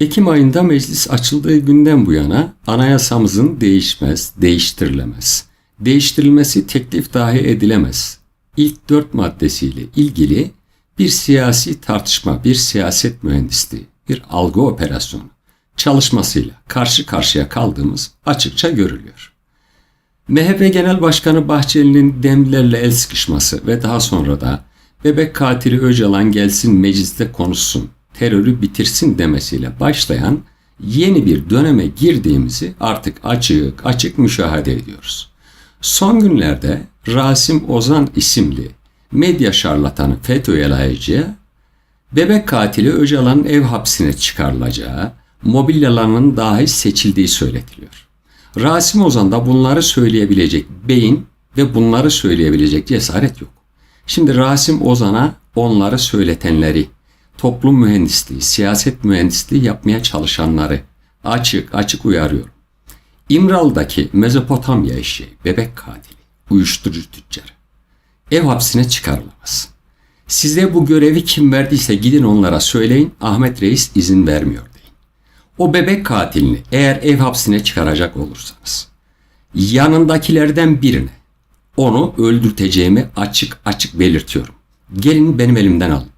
Ekim ayında meclis açıldığı günden bu yana anayasamızın değişmez, değiştirilemez, değiştirilmesi teklif dahi edilemez. İlk dört maddesiyle ilgili bir siyasi tartışma, bir siyaset mühendisliği, bir algı operasyonu çalışmasıyla karşı karşıya kaldığımız açıkça görülüyor. MHP Genel Başkanı Bahçeli'nin demlerle el sıkışması ve daha sonra da bebek katili Öcalan gelsin mecliste konuşsun, terörü bitirsin demesiyle başlayan yeni bir döneme girdiğimizi artık açık açık müşahede ediyoruz. Son günlerde Rasim Ozan isimli medya şarlatanı FETÖ'ye layıcıya bebek katili Öcalan'ın ev hapsine çıkarılacağı, mobilyalarının dahi seçildiği söyletiliyor. Rasim Ozan'da bunları söyleyebilecek beyin ve bunları söyleyebilecek cesaret yok. Şimdi Rasim Ozan'a onları söyletenleri, toplum mühendisliği, siyaset mühendisliği yapmaya çalışanları açık açık uyarıyorum. İmralı'daki Mezopotamya eşeği, bebek katili, uyuşturucu tüccarı ev hapsine çıkarılamaz. Size bu görevi kim verdiyse gidin onlara söyleyin Ahmet Reis izin vermiyor deyin. O bebek katilini eğer ev hapsine çıkaracak olursanız yanındakilerden birine onu öldürteceğimi açık açık belirtiyorum. Gelin benim elimden alın.